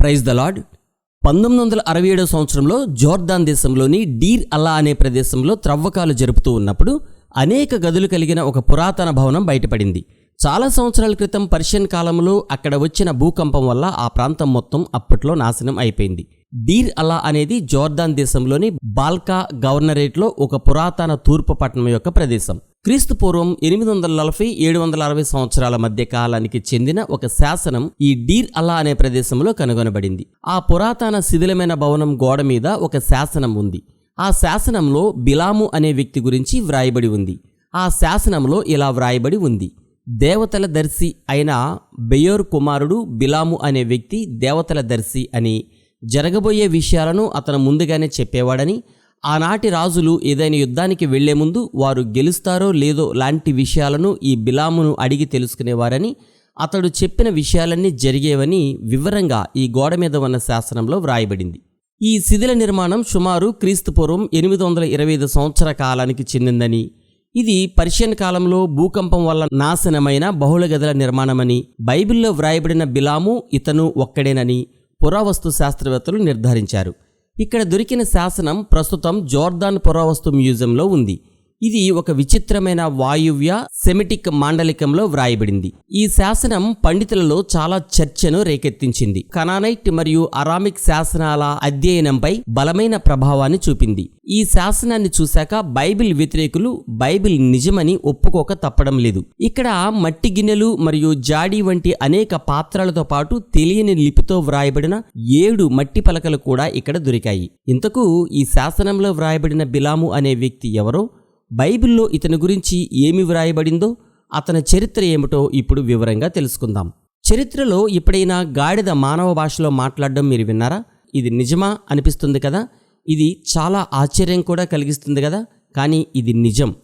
Praise the lord. పంతొమ్మిది వందల అరవై ఏడవ సంవత్సరంలో జోర్దాన్ దేశంలోని డీర్ అల్లా అనే ప్రదేశంలో త్రవ్వకాలు జరుపుతూ ఉన్నప్పుడు అనేక గదులు కలిగిన ఒక పురాతన భవనం బయటపడింది. చాలా సంవత్సరాల క్రితం పర్షియన్ కాలంలో అక్కడ వచ్చిన భూకంపం వల్ల ఆ ప్రాంతం మొత్తం అప్పట్లో నాశనం అయిపోయింది. డీర్ అల్లా అనేది జోర్దాన్ దేశంలోని బాల్కా గవర్నరేట్లో ఒక పురాతన తూర్పు పట్టణం యొక్క ప్రదేశం. క్రీస్తు పూర్వం ఎనిమిది వందల నలభై ఏడు వందల అరవై సంవత్సరాల మధ్య కాలానికి చెందిన ఒక శాసనం ఈ డీర్ అల్లా అనే ప్రదేశంలో కనుగొనబడింది. ఆ పురాతన శిథిలమైన భవనం గోడ మీద ఒక శాసనం ఉంది. ఆ శాసనంలో బిలాము అనే వ్యక్తి గురించి వ్రాయబడి ఉంది. ఆ శాసనంలో ఇలా వ్రాయబడి ఉంది. దేవతల దర్శి అయిన బెయోర్ కుమారుడు బిలాము అనే వ్యక్తి దేవతల దర్శి అని జరగబోయే విషయాలను అతను ముందుగానే చెప్పేవాడని ఆనాటి రాజులు ఏదైనా యుద్ధానికి వెళ్ళే ముందు వారు గెలుస్తారో లేదో లాంటి విషయాలను ఈ బిలామును అడిగి తెలుసుకునేవారని అతడు చెప్పిన విషయాలన్నీ జరిగేవని వివరంగా ఈ గోడ మీద ఉన్న శాసనంలో వ్రాయబడింది. ఈ శిథిల నిర్మాణం సుమారు క్రీస్తుపూర్వం ఎనిమిది వందల ఇరవై ఐదు సంవత్సర కాలానికి చెందిందని ఇది పర్షియన్ కాలంలో భూకంపం వల్ల నాశనమైన బహుళ గదుల నిర్మాణమని బైబిల్లో వ్రాయబడిన బిలాము ఇతను ఒక్కడేనని పురావస్తు శాస్త్రవేత్తలు నిర్ధారించారు. ఇక్కడ దొరికిన శాసనం ప్రస్తుతం జోర్దాన్ పురావస్తు మ్యూజియంలో ఉంది. ఇది ఒక విచిత్రమైన వాయువ్య సెమిటిక్ మాండలికంలో వ్రాయబడింది. ఈ శాసనం పండితులలో చాలా చర్చను రేకెత్తించింది. కనానైట్ మరియు అరామిక్ శాసనాల అధ్యయనంపై బలమైన ప్రభావాన్ని చూపింది. ఈ శాసనాన్ని చూశాక బైబిల్ వ్యతిరేకులు బైబిల్ నిజమని ఒప్పుకోక తప్పడం లేదు. ఇక్కడ మట్టి గిన్నెలు మరియు జాడి వంటి అనేక పాత్రలతో పాటు తెలియని లిపితో వ్రాయబడిన ఏడు మట్టి పలకలు కూడా ఇక్కడ దొరికాయి. ఇంతకు ఈ శాసనంలో వ్రాయబడిన బిలాము అనే వ్యక్తి ఎవరో? బైబిల్లో ఇతని గురించి ఏమి వ్రాయబడిందో అతని చరిత్ర ఏమిటో ఇప్పుడు వివరంగా తెలుసుకుందాం. చరిత్రలో ఎప్పుడైనా గాడిద మానవ భాషలో మాట్లాడడం మీరు విన్నారా? ఇది నిజమా అనిపిస్తుంది కదా? ఇది చాలా ఆశ్చర్యం కూడా కలిగిస్తుంది కదా? కానీ ఇది నిజం.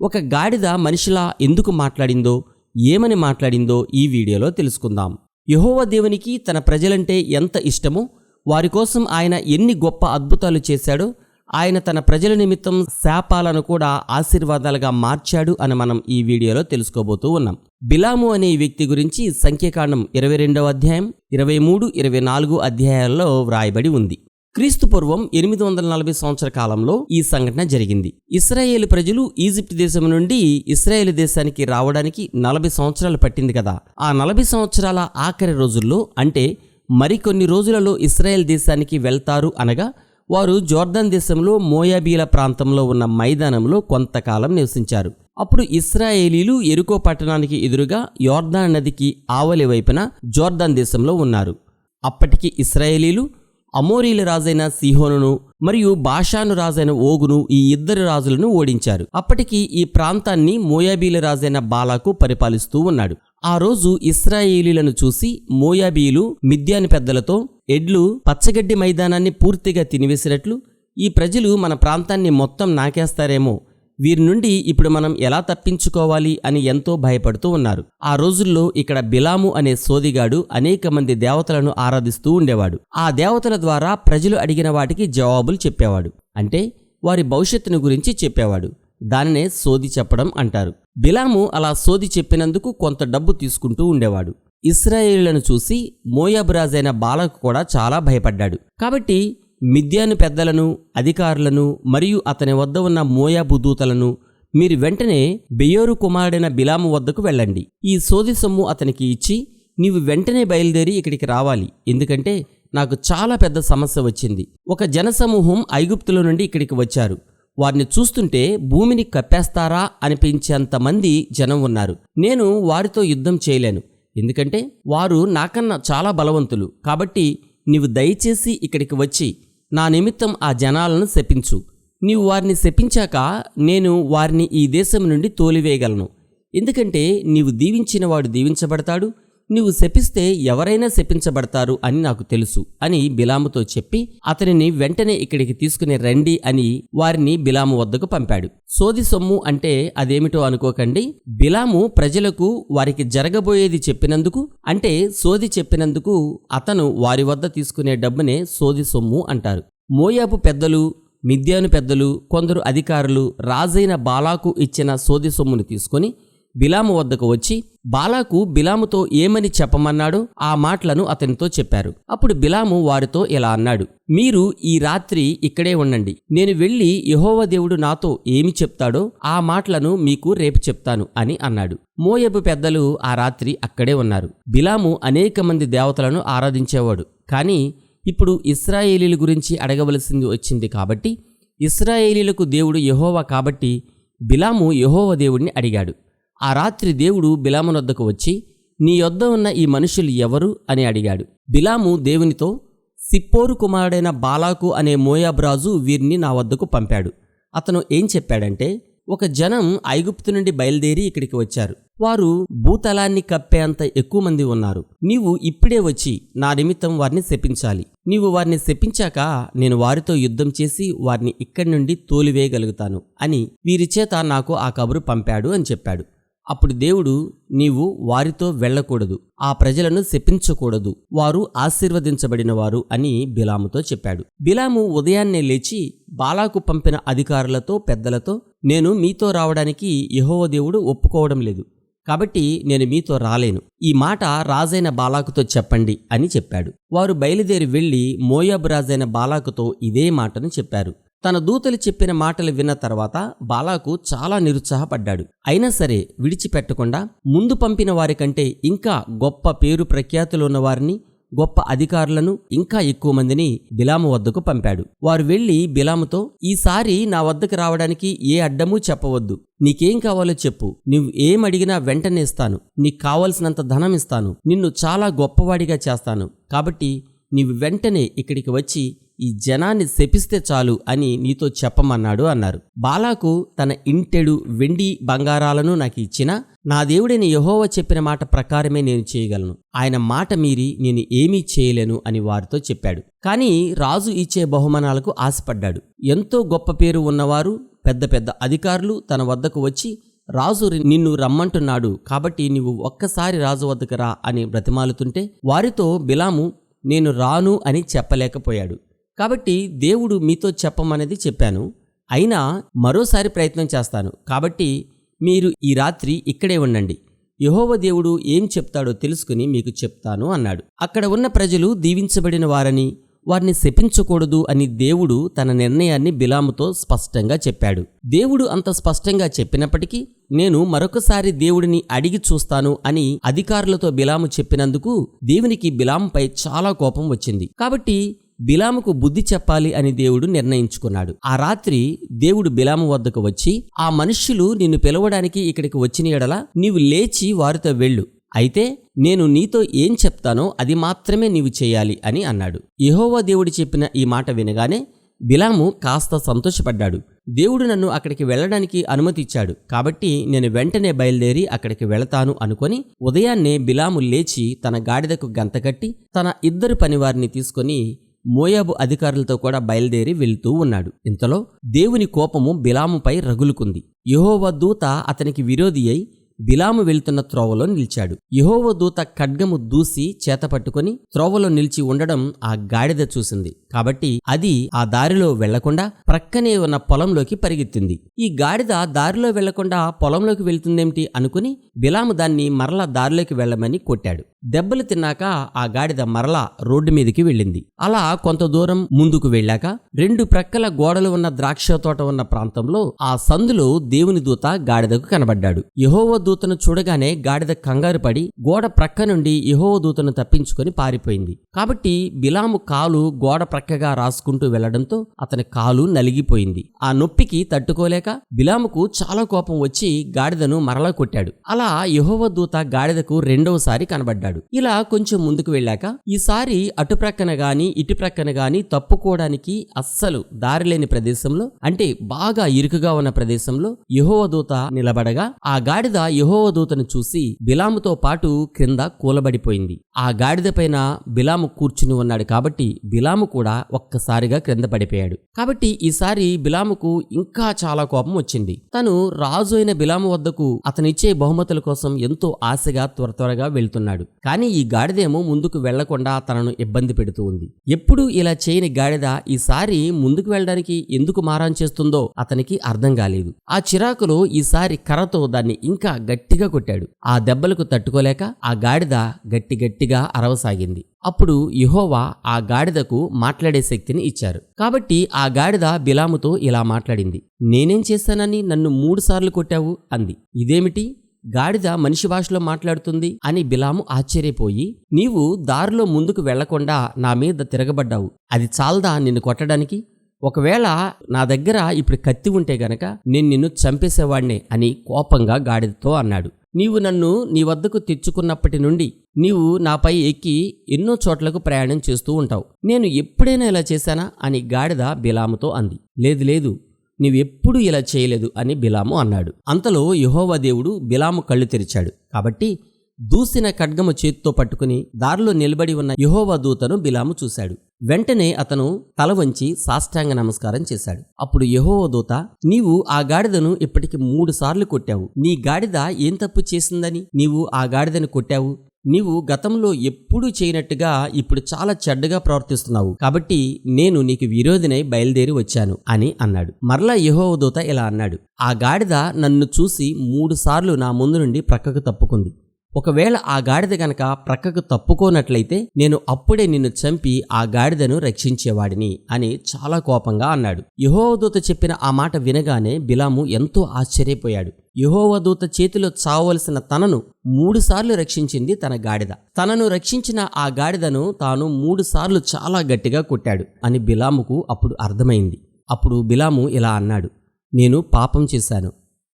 ఒక గాడిద మనిషిలా ఎందుకు మాట్లాడిందో ఏమని మాట్లాడిందో ఈ వీడియోలో తెలుసుకుందాం. యహోవ దేవునికి తన ప్రజలంటే ఎంత ఇష్టమో వారి కోసం ఆయన ఎన్ని గొప్ప అద్భుతాలు చేశాడో ఆయన తన ప్రజల నిమిత్తం శాపాలను కూడా ఆశీర్వాదాలుగా మార్చాడు అని మనం ఈ వీడియోలో తెలుసుకోబోతూ ఉన్నాం. బిలాము అనే వ్యక్తి గురించి సంఖ్యాకాండం ఇరవై రెండవ అధ్యాయం ఇరవై మూడు ఇరవై నాలుగు అధ్యాయాల్లో వ్రాయబడి ఉంది. క్రీస్తు పూర్వం ఎనిమిది వందల నలభై సంవత్సర కాలంలో ఈ సంఘటన జరిగింది. ఇస్రాయేల్ ప్రజలు ఈజిప్ట్ దేశం నుండి ఇస్రాయేల్ దేశానికి రావడానికి నలభై సంవత్సరాలు పట్టింది కదా. ఆ నలభై సంవత్సరాల ఆఖరి రోజుల్లో అంటే మరికొన్ని రోజులలో ఇస్రాయేల్ దేశానికి వెళ్తారు అనగా వారు జోర్దాన్ దేశంలో మోయాబీల ప్రాంతంలో ఉన్న మైదానంలో కొంతకాలం నివసించారు. అప్పుడు ఇస్రాయేలీలు ఎరుకో పట్టణానికి ఎదురుగా యోర్దాన్ నదికి ఆవలి వైపున జోర్దాన్ దేశంలో ఉన్నారు. అప్పటికి ఇస్రాయేలీలు అమోరీల రాజైన సిహోనును మరియు బాషాను రాజైన ఓగును ఈ ఇద్దరు రాజులను ఓడించారు. అప్పటికి ఈ ప్రాంతాన్ని మోయాబీల రాజైన బాలాకు పరిపాలిస్తూ ఉన్నాడు. ఆ రోజు ఇస్రాయేలీలను చూసి మోయాబీలు మిద్యాని పెద్దలతో ఎడ్లు పచ్చగడ్డి మైదానాన్ని పూర్తిగా తినివేసినట్లు ఈ ప్రజలు మన ప్రాంతాన్ని మొత్తం నాకేస్తారేమో. వీరి నుండి ఇప్పుడు మనం ఎలా తప్పించుకోవాలి అని ఎంతో భయపడుతూ ఉన్నారు. ఆ రోజుల్లో ఇక్కడ బిలాము అనే సోదిగాడు అనేక మంది దేవతలను ఆరాధిస్తూ ఉండేవాడు. ఆ దేవతల ద్వారా ప్రజలు అడిగిన వాటికి జవాబులు చెప్పేవాడు. అంటే వారి భవిష్యత్తును గురించి చెప్పేవాడు. దానినే సోది చెప్పడం అంటారు. బిలాము అలా సోది చెప్పినందుకు కొంత డబ్బు తీసుకుంటూ ఉండేవాడు. ఇస్రాయేలులను చూసి మోయాబురాజైన బాలకు కూడా చాలా భయపడ్డాడు. కాబట్టి మిద్యాను పెద్దలను అధికారులను మరియు అతని వద్ద ఉన్న మోయాబు దూతలను మీరు వెంటనే బెయోరు కుమారుడైన బిలాము వద్దకు వెళ్ళండి. ఈ సోది సొమ్ము అతనికి ఇచ్చి నీవు వెంటనే బయలుదేరి ఇక్కడికి రావాలి. ఎందుకంటే నాకు చాలా పెద్ద సమస్య వచ్చింది. ఒక జనసమూహం ఐగుప్తుల నుండి ఇక్కడికి వచ్చారు. వారిని చూస్తుంటే భూమిని కప్పేస్తారా అనిపించేంత మంది జనం ఉన్నారు. నేను వారితో యుద్ధం చేయలేను. ఎందుకంటే వారు నాకన్నా చాలా బలవంతులు. కాబట్టి నీవు దయచేసి ఇక్కడికి వచ్చి నా నిమిత్తం ఆ జనాలను శపించు. నీవు వారిని శపించాక నేను వారిని ఈ దేశం నుండి తోలివేయగలను. ఎందుకంటే నీవు దీవించిన వాడు దీవించబడతాడు. నీవు శపిస్తే ఎవరైనా శపించబడతారు అని నాకు తెలుసు అని బిలాముతో చెప్పి అతనిని వెంటనే ఇక్కడికి తీసుకుని రండి అని వారిని బిలాము వద్దకు పంపాడు. సోది సొమ్ము అంటే అదేమిటో అనుకోకండి. బిలాము ప్రజలకు వారికి జరగబోయేది చెప్పినందుకు అంటే సోది చెప్పినందుకు అతను వారి వద్ద తీసుకునే డబ్బునే సోది సొమ్ము అంటారు. మోయాబు పెద్దలు మిద్యాను పెద్దలు కొందరు అధికారులు రాజైన బాలాకు ఇచ్చిన సోది సొమ్మును తీసుకొని బిలాము వద్దకు వచ్చి బాలాకు బిలాముతో ఏమని చెప్పమన్నాడో? ఆ మాటలను అతనితో చెప్పారు. అప్పుడు బిలాము వారితో ఇలా అన్నాడు మీరు ఈ రాత్రి ఇక్కడే ఉండండి. నేను వెళ్ళి యహోవ దేవుడు నాతో ఏమి చెప్తాడో ఆ మాటలను మీకు రేపు చెప్తాను అని అన్నాడు. మోయబు పెద్దలు ఆ రాత్రి అక్కడే ఉన్నారు. బిలాము అనేక మంది దేవతలను ఆరాధించేవాడు. కానీ ఇప్పుడు ఇస్రాయేలీల గురించి అడగవలసింది వచ్చింది కాబట్టి ఇస్రాయేలీలకు దేవుడు యహోవా కాబట్టి బిలాము యహోవ దేవుడిని అడిగాడు. ఆ రాత్రి దేవుడు బిలామునొద్దకు వచ్చి నీ యొద్ద ఉన్న ఈ మనుషులు ఎవరు? అని అడిగాడు. బిలాము దేవునితో సిప్పోరు కుమారుడైన బాలాకు అనే మోయాబ్రాజు వీరిని నా వద్దకు పంపాడు. అతను ఏం చెప్పాడంటే ఒక జనం ఐగుప్తు నుండి బయలుదేరి ఇక్కడికి వచ్చారు. వారు భూతలాన్ని కప్పేంత ఎక్కువ మంది ఉన్నారు. నీవు ఇప్పుడే వచ్చి నా నిమిత్తం వారిని శపించాలి. నీవు వారిని శపించాక నేను వారితో యుద్ధం చేసి వారిని ఇక్కడి నుండి తోలివేయగలుగుతాను అని వీరి చేత నాకు ఆ కబురు పంపాడు అని చెప్పాడు. అప్పుడు దేవుడు నీవు వారితో వెళ్ళకూడదు ఆ ప్రజలను శపించకూడదు వారు ఆశీర్వదించబడిన వారు అని బిలాముతో చెప్పాడు. బిలాము ఉదయాన్నే లేచి బాలాకు పంపిన అధికారులతో పెద్దలతో నేను మీతో రావడానికి యహోవ దేవుడు ఒప్పుకోవడం లేదు కాబట్టి నేను మీతో రాలేను. ఈ మాట రాజైన బాలాకుతో చెప్పండి అని చెప్పాడు. వారు బయలుదేరి వెళ్ళి మోయాబు రాజైన బాలాకుతో ఇదే మాటను చెప్పారు. తన దూతలు చెప్పిన మాటలు విన్న తర్వాత బాలాకు చాలా నిరుత్సాహపడ్డాడు. అయినా సరే విడిచిపెట్టకుండా ముందు పంపిన వారికంటే ఇంకా గొప్ప పేరు ప్రఖ్యాతులున్న వారిని గొప్ప అధికారులను ఇంకా ఎక్కువ మందిని బిలాము వద్దకు పంపాడు. వారు వెళ్ళి బిలాముతో ఈసారి నా వద్దకు రావడానికి ఏ అడ్డమూ చెప్పవద్దు. నీకేం కావాలో చెప్పు. నువ్వు ఏం అడిగినా వెంటనే ఇస్తాను. నీకు కావలసినంత ధనం ఇస్తాను. నిన్ను చాలా గొప్పవాడిగా చేస్తాను. కాబట్టి నీవు వెంటనే ఇక్కడికి వచ్చి ఈ జనాన్ని శపిస్తే చాలు అని నీతో చెప్పమన్నాడు అన్నారు. బాలాకు తన ఇంటెడు వెండి బంగారాలను నాకు ఇచ్చిన నా దేవుడైన యహోవ చెప్పిన మాట ప్రకారమే నేను చేయగలను. ఆయన మాట మీరి నేను ఏమీ చేయలేను అని వారితో చెప్పాడు. కానీ రాజు ఇచ్చే బహుమానాలకు ఆశపడ్డాడు. ఎంతో గొప్ప పేరు ఉన్నవారు పెద్ద పెద్ద అధికారులు తన వద్దకు వచ్చి రాజు నిన్ను రమ్మంటున్నాడు కాబట్టి నీవు ఒక్కసారి రాజు వద్దకు రా అని బ్రతిమాలుతుంటే వారితో బిలాము నేను రాను అని చెప్పలేకపోయాడు. కాబట్టి దేవుడు మీతో చెప్పమనేది చెప్పాను. అయినా మరోసారి ప్రయత్నం చేస్తాను. కాబట్టి మీరు ఈ రాత్రి ఇక్కడే ఉండండి. యహోవ దేవుడు ఏం చెప్తాడో తెలుసుకుని మీకు చెప్తాను అన్నాడు. అక్కడ ఉన్న ప్రజలు దీవించబడిన వారని వారిని శపించకూడదు అని దేవుడు తన నిర్ణయాన్ని బిలాముతో స్పష్టంగా చెప్పాడు. దేవుడు అంత స్పష్టంగా చెప్పినప్పటికీ నేను మరొకసారి దేవుడిని అడిగి చూస్తాను అని అధికారులతో బిలాము చెప్పినందుకు దేవునికి బిలాంపై చాలా కోపం వచ్చింది. కాబట్టి బిలాముకు బుద్ధి చెప్పాలి అని దేవుడు నిర్ణయించుకున్నాడు. ఆ రాత్రి దేవుడు బిలాము వద్దకు వచ్చి ఆ మనుష్యులు నిన్ను పిలవడానికి ఇక్కడికి వచ్చిన ఎడల నీవు లేచి వారితో వెళ్ళు. అయితే నేను నీతో ఏం చెప్తానో అది మాత్రమే నీవు చేయాలి అని అన్నాడు. యహోవా దేవుడు చెప్పిన ఈ మాట వినగానే బిలాము కాస్త సంతోషపడ్డాడు. దేవుడు నన్ను అక్కడికి వెళ్ళడానికి అనుమతి ఇచ్చాడు కాబట్టి నేను వెంటనే బయలుదేరి అక్కడికి వెళతాను అనుకొని ఉదయాన్నే బిలాము లేచి తన గాడిదకు గంతకట్టి తన ఇద్దరు పనివారిని తీసుకొని మోయాబు అధికారులతో కూడా బయలుదేరి వెళ్తూ ఉన్నాడు. ఇంతలో దేవుని కోపము బిలాముపై రగులుకుంది. యహోవ దూత అతనికి విరోధి అయి బిలాము వెళ్తున్న త్రోవలో నిలిచాడు. యహోవ దూత ఖడ్గము దూసి చేత పట్టుకొని త్రోవలో నిలిచి ఉండడం ఆ గాడిద చూసింది. కాబట్టి అది ఆ దారిలో వెళ్ళకుండా ప్రక్కనే ఉన్న పొలంలోకి పరిగెత్తింది. ఈ గాడిద దారిలో వెళ్ళకుండా పొలంలోకి వెళ్తుందేమిటి అనుకుని బిలాము దాన్ని మరలా దారిలోకి వెళ్ళమని కొట్టాడు. దెబ్బలు తిన్నాక ఆ గాడిద మరలా రోడ్డు మీదకి వెళ్ళింది. అలా కొంత దూరం ముందుకు వెళ్ళాక రెండు ప్రక్కల గోడలు ఉన్న ద్రాక్ష తోట ఉన్న ప్రాంతంలో ఆ సందులో దేవుని దూత గాడిదకు కనబడ్డాడు. యహోవ దూతను చూడగానే గాడిద కంగారు పడి గోడ ప్రక్క నుండి యహోవ దూతను తప్పించుకొని పారిపోయింది. కాబట్టి బిలాము కాలు గోడ ప్రక్కగా రాసుకుంటూ వెళ్ళడంతో అతని కాలు నలిగిపోయింది. ఆ నొప్పికి తట్టుకోలేక బిలాముకు చాలా కోపం వచ్చి గాడిదను మరలా కొట్టాడు. అలా యహోవ దూత గాడిదకు రెండవసారి కనబడ్డాడు. ఇలా కొంచెం ముందుకు వెళ్ళాక ఈసారి అటు ప్రక్కన గాని ఇటు ప్రక్కన గాని తప్పుకోవడానికి అస్సలు దారి లేని ప్రదేశంలో అంటే బాగా ఇరుకుగా ఉన్న ప్రదేశంలో యహోవదూత నిలబడగా ఆ గాడిద యహోవదూతను చూసి బిలాముతో పాటు క్రింద కూలబడిపోయింది. ఆ గాడిద పైన బిలాము కూర్చుని ఉన్నాడు కాబట్టి బిలాము కూడా ఒక్కసారిగా క్రింద పడిపోయాడు. కాబట్టి ఈసారి బిలాముకు ఇంకా చాలా కోపం వచ్చింది. తను రాజు అయిన బిలాము వద్దకు అతనిచ్చే బహుమతుల కోసం ఎంతో ఆశగా త్వర త్వరగా వెళ్తున్నాడు. కానీ ఈ గాడిదేమో ముందుకు వెళ్ళకుండా తనను ఇబ్బంది పెడుతూ ఉంది. ఎప్పుడు ఇలా చేయని గాడిద ఈసారి ముందుకు వెళ్ళడానికి ఎందుకు మారాన్ చేస్తుందో అతనికి అర్థం కాలేదు. ఆ చిరాకులో ఈసారి కర్రతో దాన్ని ఇంకా గట్టిగా కొట్టాడు. ఆ దెబ్బలకు తట్టుకోలేక ఆ గాడిద గట్టి గట్టిగా అరవసాగింది. అప్పుడు యహోవా ఆ గాడిదకు మాట్లాడే శక్తిని ఇచ్చారు. కాబట్టి ఆ గాడిద బిలాముతో ఇలా మాట్లాడింది. నేనేం చేశానని నన్ను మూడుసార్లు కొట్టావు? అంది. ఇదేమిటి? గాడిద మనిషి భాషలో మాట్లాడుతుంది అని బిలాము ఆశ్చర్యపోయి నీవు దారిలో ముందుకు వెళ్ళకుండా నా మీద తిరగబడ్డావు. అది చాలదా నిన్ను కొట్టడానికి? ఒకవేళ నా దగ్గర ఇప్పుడు కత్తి ఉంటే గనక నేను నిన్ను చంపేసేవాడినే అని కోపంగా గాడిదతో అన్నాడు. నీవు నన్ను నీ వద్దకు తెచ్చుకున్నప్పటి నుండి నీవు నాపై ఎక్కి ఎన్నో చోట్లకు ప్రయాణం చేస్తూ ఉంటావు. నేను ఎప్పుడైనా ఇలా చేశానా? అని గాడిద బిలాముతో అంది. లేదు లేదు. నీవెప్పుడు ఇలా చేయలేదు అని బిలాము అన్నాడు. అంతలో యెహోవా దేవుడు బిలాము కళ్ళు తెరిచాడు. కాబట్టి దూసిన ఖడ్గము చేత్తో పట్టుకుని దారిలో నిలబడి ఉన్న యెహోవా దూతను బిలాము చూశాడు. వెంటనే అతను తల వంచి సాష్టాంగ నమస్కారం చేశాడు. అప్పుడు యెహోవా దూత నీవు ఆ గాడిదను ఇప్పటికి మూడు సార్లు కొట్టావు. నీ గాడిద ఏం తప్పు చేసిందని నీవు ఆ గాడిదను కొట్టావు? నీవు గతంలో ఎప్పుడూ చేయనట్టుగా ఇప్పుడు చాలా చెడ్డగా ప్రవర్తిస్తున్నావు. కాబట్టి నేను నీకు విరోధినై బయలుదేరి వచ్చాను అని అన్నాడు. మరలా యహోవదూత ఇలా అన్నాడు. ఆ గాడిద నన్ను చూసి మూడుసార్లు నా ముందు నుండి ప్రక్కకు తప్పుకుంది. ఒకవేళ ఆ గాడిద గనక ప్రక్కకు తప్పుకోనట్లయితే నేను అప్పుడే నిన్ను చంపి ఆ గాడిదను రక్షించేవాడిని అని చాలా కోపంగా అన్నాడు. యహోవదూత చెప్పిన ఆ మాట వినగానే బిలాము ఎంతో ఆశ్చర్యపోయాడు. యహోవదూత చేతిలో చావవలసిన తనను మూడుసార్లు రక్షించింది తన గాడిద. తనను రక్షించిన ఆ గాడిదను తాను మూడుసార్లు చాలా గట్టిగా కొట్టాడు అని బిలాముకు అప్పుడు అర్థమైంది. అప్పుడు బిలాము ఇలా అన్నాడు నేను పాపం చేశాను.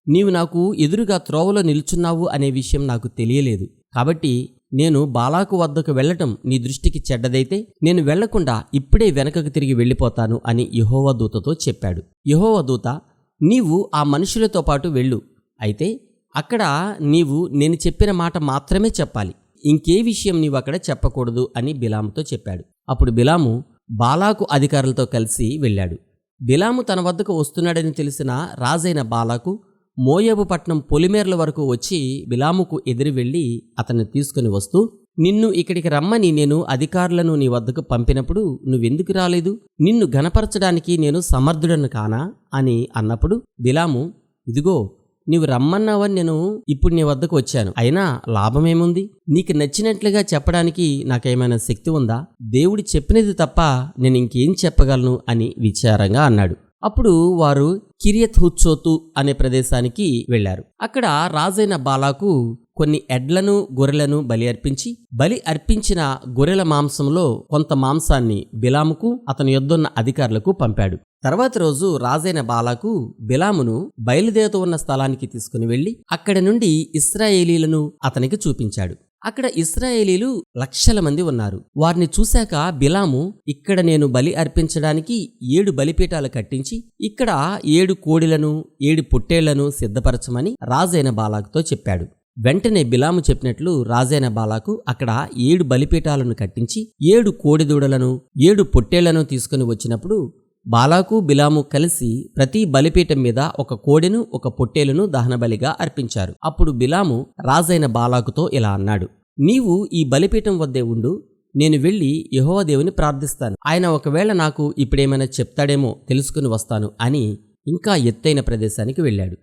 నీవు నాకు ఎదురుగా త్రోవలో నిల్చున్నావు అనే విషయం నాకు తెలియలేదు. కాబట్టి నేను బాలాకు వద్దకు వెళ్ళటం నీ దృష్టికి చెడ్డదైతే నేను వెళ్ళకుండా ఇప్పుడే వెనకకు తిరిగి వెళ్ళిపోతాను అని యహోవ దూతతో చెప్పాడు. యహోవ దూత నీవు ఆ మనుషులతో పాటు వెళ్ళు. అయితే అక్కడ నీవు నేను చెప్పిన మాట మాత్రమే చెప్పాలి. ఇంకే విషయం నీవు అక్కడ చెప్పకూడదు అని బిలాముతో చెప్పాడు. అప్పుడు బిలాము బాలాకు అధికారులతో కలిసి వెళ్ళాడు. బిలాము తన వద్దకు వస్తున్నాడని తెలిసిన రాజైన బాలాకు మోయబు పట్నం పొలిమేర్ల వరకు వచ్చి బిలాముకు ఎదురు వెళ్ళి అతన్ని తీసుకుని వస్తూ నిన్ను ఇక్కడికి రమ్మని నేను అధికారులను నీ వద్దకు పంపినప్పుడు నువ్వెందుకు రాలేదు? నిన్ను గనపరచడానికి నేను సమర్థుడను కానా? అని అన్నప్పుడు బిలాము ఇదిగో నీవు రమ్మన్నావని నేను ఇప్పుడు నీ వద్దకు వచ్చాను. అయినా లాభమేముంది? నీకు నచ్చినట్లుగా చెప్పడానికి నాకేమైనా శక్తి ఉందా? దేవుడు చెప్పినది తప్ప నేను ఇంకేం చెప్పగలను అని విచారంగా అన్నాడు. అప్పుడు వారు కిరియత్ హుచ్చోతు అనే ప్రదేశానికి వెళ్ళారు అక్కడ రాజైన బాలాకు కొన్ని ఎడ్లను గొర్రెలను బలి అర్పించి బలి అర్పించిన గొర్రెల మాంసంలో కొంత మాంసాన్ని బిలాముకు అతని యొద్దున్న అధికారులకు పంపాడు. తర్వాత రోజు రాజైన బాలాకు బిలామును బయలుదేరుతూ ఉన్న స్థలానికి తీసుకుని వెళ్ళి అక్కడి నుండి ఇస్రాయేలీలను అతనికి చూపించాడు. అక్కడ ఇస్రాయేలీలు లక్షల మంది ఉన్నారు. వారిని చూశాక బిలాము ఇక్కడ నేను బలి అర్పించడానికి ఏడు బలిపీఠాలు కట్టించి ఇక్కడ ఏడు కోడిలను ఏడు పొట్టేళ్ళను సిద్ధపరచమని రాజైన బాలాకుతో చెప్పాడు. వెంటనే బిలాము చెప్పినట్లు రాజైన బాలాకు అక్కడ ఏడు బలిపీఠాలను కట్టించి ఏడు కోడిదూడలను ఏడు పొట్టేళ్ళను తీసుకుని వచ్చినప్పుడు బాలాకు బిలాము కలిసి ప్రతి బలిపీఠం మీద ఒక కోడెను ఒక పొట్టేలును దహనబలిగా అర్పించారు. అప్పుడు బిలాము రాజైన బాలాకుతో ఇలా అన్నాడు నీవు ఈ బలిపీఠం వద్దే ఉండు నేను వెళ్ళి యెహోవా దేవుని ప్రార్థిస్తాను. ఆయన ఒకవేళ నాకు ఇప్పుడేమైనా చెప్తాడేమో తెలుసుకుని వస్తాను అని ఇంకా ఎత్తైన ప్రదేశానికి వెళ్ళాడు.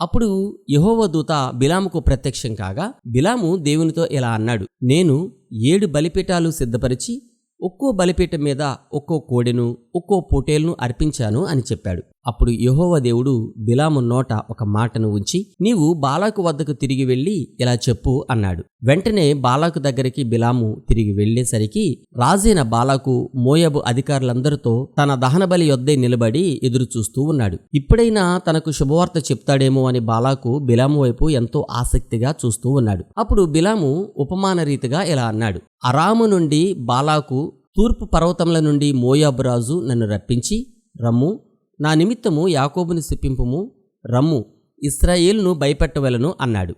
అప్పుడు యహోవ దూత బిలాముకు ప్రత్యక్షం కాగా బిలాము దేవునితో ఇలా అన్నాడు నేను ఏడు బలిపీఠాలు సిద్ధపరిచి ఒక్కో బలిపీఠం మీద ఒక్కో కోడెను ఒక్కో పొటేల్ను అర్పించాను అని చెప్పాడు. అప్పుడు యహోవ దేవుడు బిలాము నోట ఒక మాటను ఉంచి నీవు బాలాకు వద్దకు తిరిగి వెళ్ళి ఇలా చెప్పు అన్నాడు. వెంటనే బాలాకు దగ్గరికి బిలాము తిరిగి వెళ్ళేసరికి రాజైన బాలాకు మోయబు అధికారులందరితో తన దహనబలి యొద్దే నిలబడి ఎదురు చూస్తూ ఉన్నాడు. ఇప్పుడైనా తనకు శుభవార్త చెప్తాడేమో అని బాలాకు బిలాము వైపు ఎంతో ఆసక్తిగా చూస్తూ ఉన్నాడు. అప్పుడు బిలాము ఉపమాన రీతిగా ఇలా అన్నాడు. అరాము నుండి బాలాకు తూర్పు పర్వతముల నుండి మోయాబు రాజు నన్ను రప్పించి రమ్ము నా నిమిత్తము యాకోబుని శిప్పింపుము రమ్ము ఇస్రాయేలును భయపెట్టవలను అన్నాడు.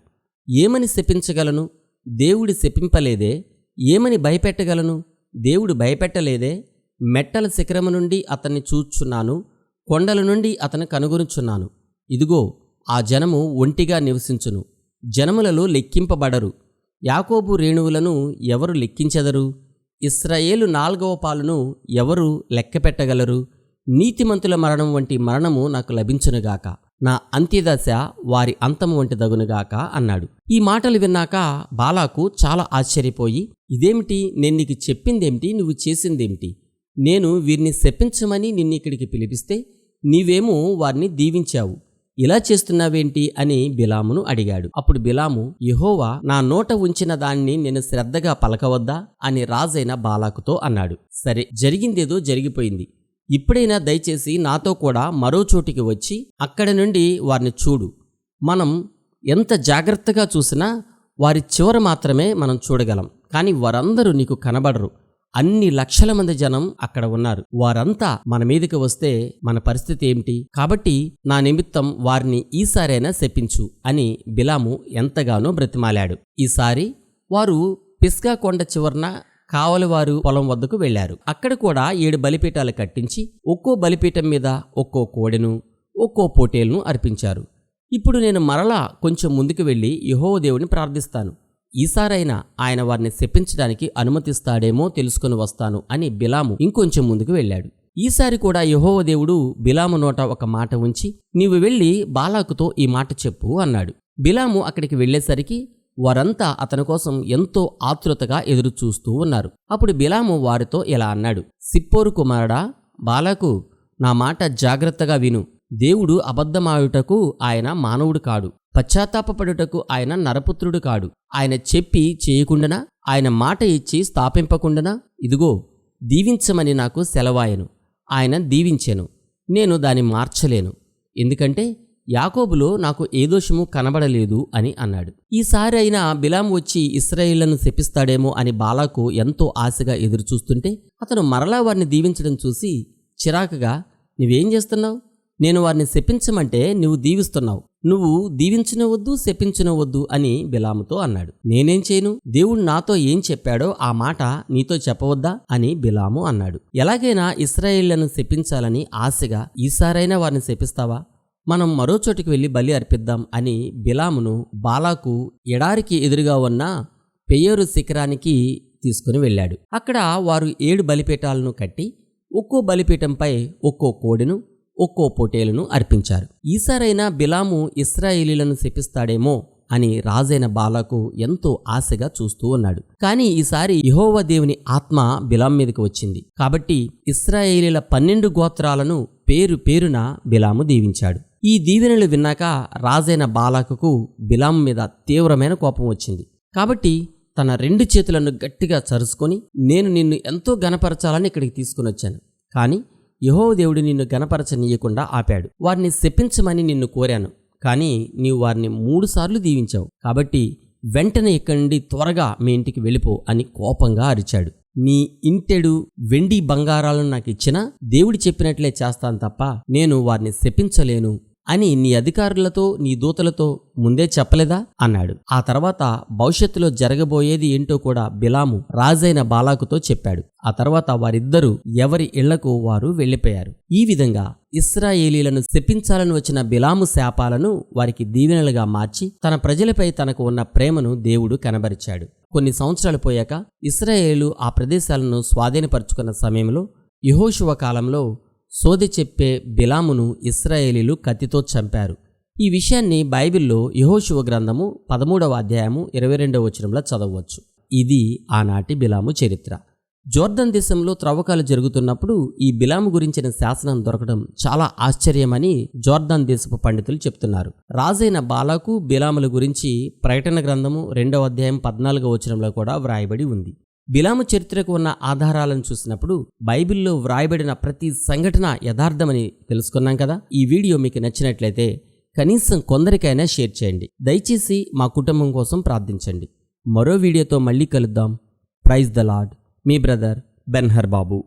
ఏమని శపించగలను? దేవుడి శపింపలేదే. ఏమని భయపెట్టగలను? దేవుడు భయపెట్టలేదే. మెట్టల శిఖరము నుండి అతన్ని చూచున్నాను కొండల నుండి అతను కనుగొనుచున్నాను. ఇదిగో ఆ జనము ఒంటిగా నివసించును జనములలో లెక్కింపబడరు. యాకోబు రేణువులను ఎవరు లెక్కించెదరు? ఇస్రాయేలు నాలుగవ పాలును ఎవరు లెక్కపెట్టగలరు? నీతిమంతుల మరణం వంటి మరణము నాకు లభించునుగాక. నా అంత్యదశ వారి అంతము వంటి దగునుగాక అన్నాడు. ఈ మాటలు విన్నాక బాలాకు చాలా ఆశ్చర్యపోయి ఇదేమిటి? నేను నీకు చెప్పిందేమిటి? నువ్వు చేసిందేమిటి? నేను వీరిని శపించమని నిన్ను ఇక్కడికి పిలిపిస్తే నీవేమో వారిని దీవించావు. ఇలా చేస్తున్నావేంటి? అని బిలామును అడిగాడు. అప్పుడు బిలాము యహోవా నా నోట ఉంచిన దాన్ని నేను శ్రద్ధగా పలకవద్దా? అని రాజైన బాలాకుతో అన్నాడు. సరే జరిగిందేదో జరిగిపోయింది. ఇప్పుడైనా దయచేసి నాతో కూడా మరో చోటికి వచ్చి అక్కడి నుండి వారిని చూడు. మనం ఎంత జాగ్రత్తగా చూసినా వారి చివర మాత్రమే మనం చూడగలం. కానీ వారందరూ నీకు కనబడరు. అన్ని లక్షల మంది జనం అక్కడ ఉన్నారు. వారంతా మన మీదకి వస్తే మన పరిస్థితి ఏమిటి? కాబట్టి నా నిమిత్తం వారిని ఈసారైనా శపించు అని బిలాము ఎంతగానో బ్రతిమాలాడు. ఈసారి వారు పిస్గా కొండ చివరన కావలివారు పొలం వద్దకు వెళ్ళారు అక్కడ కూడా ఏడు బలిపీఠాలు కట్టించి ఒక్కో బలిపీఠం మీద ఒక్కో కోడెను ఒక్కో పోటేలును అర్పించారు. ఇప్పుడు నేను మరలా కొంచెం ముందుకు వెళ్ళి యహోదేవుని ప్రార్థిస్తాను. ఈసారైనా ఆయన వారిని శపించడానికి అనుమతిస్తాడేమో తెలుసుకుని వస్తాను అని బిలాము ఇంకొంచెం ముందుకు వెళ్ళాడు. ఈసారి కూడా యహోవదేవుడు బిలాము నోట ఒక మాట ఉంచి నీవు వెళ్ళి బాలాకుతో ఈ మాట చెప్పు అన్నాడు. బిలాము అక్కడికి వెళ్ళేసరికి వారంతా అతని కోసం ఎంతో ఆతృతగా ఎదురుచూస్తూ ఉన్నారు. అప్పుడు బిలాము వారితో ఇలా అన్నాడు సిప్పోరు కుమారుడా బాలాకు నా మాట జాగ్రత్తగా విను. దేవుడు అబద్ధమాయుటకు ఆయన మానవుడు కాడు. పశ్చాత్తాపడుటకు ఆయన నరపుత్రుడు కాడు. ఆయన చెప్పి చేయకుండానా? ఆయన మాట ఇచ్చి స్థాపింపకుండానా? ఇదిగో దీవించమని నాకు సెలవాయను. ఆయన దీవించెను. నేను దాన్ని మార్చలేను. ఎందుకంటే యాకోబులో నాకు ఏ దోషము కనబడలేదు అని అన్నాడు. ఈసారి అయినా బిలాం వచ్చి ఇస్రాయిళ్ళను శపిస్తాడేమో అని బాలాకు ఎంతో ఆశగా ఎదురుచూస్తుంటే అతను మరలా వారిని దీవించడం చూసి చిరాకుగా నువ్వేం చేస్తున్నావు? నేను వారిని శపించమంటే నువ్వు దీవిస్తున్నావు. నువ్వు దీవించనవద్దు శపించనవద్దు అని బిలాముతో అన్నాడు. నేనేం చేయను? దేవుడు నాతో ఏం చెప్పాడో ఆ మాట నీతో చెప్పవద్దా? అని బిలాము అన్నాడు. ఎలాగైనా ఇస్రాయేళ్ళను శపించాలని ఆశగా ఈసారైనా వారిని శపిస్తావా? మనం మరో చోటికి వెళ్ళి బలి అర్పిద్దాం అని బిలామును బాలాకు ఎడారికి ఎదురుగా ఉన్న పెయ్యూరు శిఖరానికి తీసుకుని వెళ్ళాడు. అక్కడ వారు ఏడు బలిపీఠాలను కట్టి ఒక్కో బలిపీఠంపై ఒక్కో కోడిను ఒక్కో పొటేలును అర్పించారు. ఈసారైనా బిలాము ఇస్రాయేలీలను శపిస్తాడేమో అని రాజైన బాలకు ఎంతో ఆశగా చూస్తూ ఉన్నాడు. కానీ ఈసారి యహోవ దేవుని ఆత్మ బిలాం మీదకి వచ్చింది. కాబట్టి ఇస్రాయేలీల పన్నెండు గోత్రాలను పేరు పేరున బిలాము దీవించాడు. ఈ దీవెనలు విన్నాక రాజైన బాలాకుకు బిలాం మీద తీవ్రమైన కోపం వచ్చింది. కాబట్టి తన రెండు చేతులను గట్టిగా చరుచుకొని నేను నిన్ను ఎంతో గనపరచాలని ఇక్కడికి తీసుకుని వచ్చాను. కానీ యహోవ దేవుడు నిన్ను గనపరచనీయకుండా ఆపాడు. వారిని శపించమని నిన్ను కోరాను. కానీ నీవు వారిని మూడుసార్లు దీవించావు. కాబట్టి వెంటనే ఇక్కడి నుండి త్వరగా మీ ఇంటికి వెళ్ళిపో అని కోపంగా అరిచాడు. నీ ఇంటెడు వెండి బంగారాలను నాకు ఇచ్చినా దేవుడు చెప్పినట్లే చేస్తాను తప్ప నేను వారిని శపించలేను. అని నీ అధికారులతో నీ దూతలతో ముందే చెప్పలేదా? అన్నాడు. ఆ తర్వాత భవిష్యత్తులో జరగబోయేది ఏంటో కూడా బిలాము రాజైన బాలాకుతో చెప్పాడు. ఆ తర్వాత వారిద్దరూ ఎవరి ఇళ్ళకు వారు వెళ్ళిపోయారు. ఈ విధంగా ఇస్రాయేలీలను శపించాలని వచ్చిన బిలాము శాపాలను వారికి దీవెనలుగా మార్చి తన ప్రజలపై తనకు ఉన్న ప్రేమను దేవుడు కనబరిచాడు. కొన్ని సంవత్సరాలు పోయాక ఇస్రాయేలు ఆ ప్రదేశాలను స్వాధీనపరుచుకున్న సమయంలో యహోశువ కాలంలో సోది చెప్పే బిలామును ఇస్రాయేలీలు కత్తితో చంపారు. ఈ విషయాన్ని బైబిల్లో యహోశివ గ్రంథము పదమూడవ అధ్యాయము ఇరవై రెండవ వచనంలో చదవవచ్చు. ఇది ఆనాటి బిలాము చరిత్ర. జోర్దన్ దేశంలో త్రవ్వకాలు జరుగుతున్నప్పుడు ఈ బిలాము గురించిన శాసనం దొరకడం చాలా ఆశ్చర్యమని జోర్దాన్ దేశపు పండితులు చెప్తున్నారు. రాజైన బాలాకు బిలాముల గురించి ప్రకటన గ్రంథము రెండవ అధ్యాయం పద్నాలుగవ వచనంలో కూడా వ్రాయబడి ఉంది. బిలాము చరిత్రకు ఉన్న ఆధారాలను చూసినప్పుడు బైబిల్లో వ్రాయబడిన ప్రతి సంఘటన యథార్థమని తెలుసుకున్నాం కదా? ఈ వీడియో మీకు నచ్చినట్లయితే కనీసం కొందరికైనా షేర్ చేయండి. దయచేసి మా కుటుంబం కోసం ప్రార్థించండి. మరో వీడియోతో మళ్ళీ కలుద్దాం. ప్రైజ్ ద లాడ్ మీ బ్రదర్ బెన్హర్ బాబు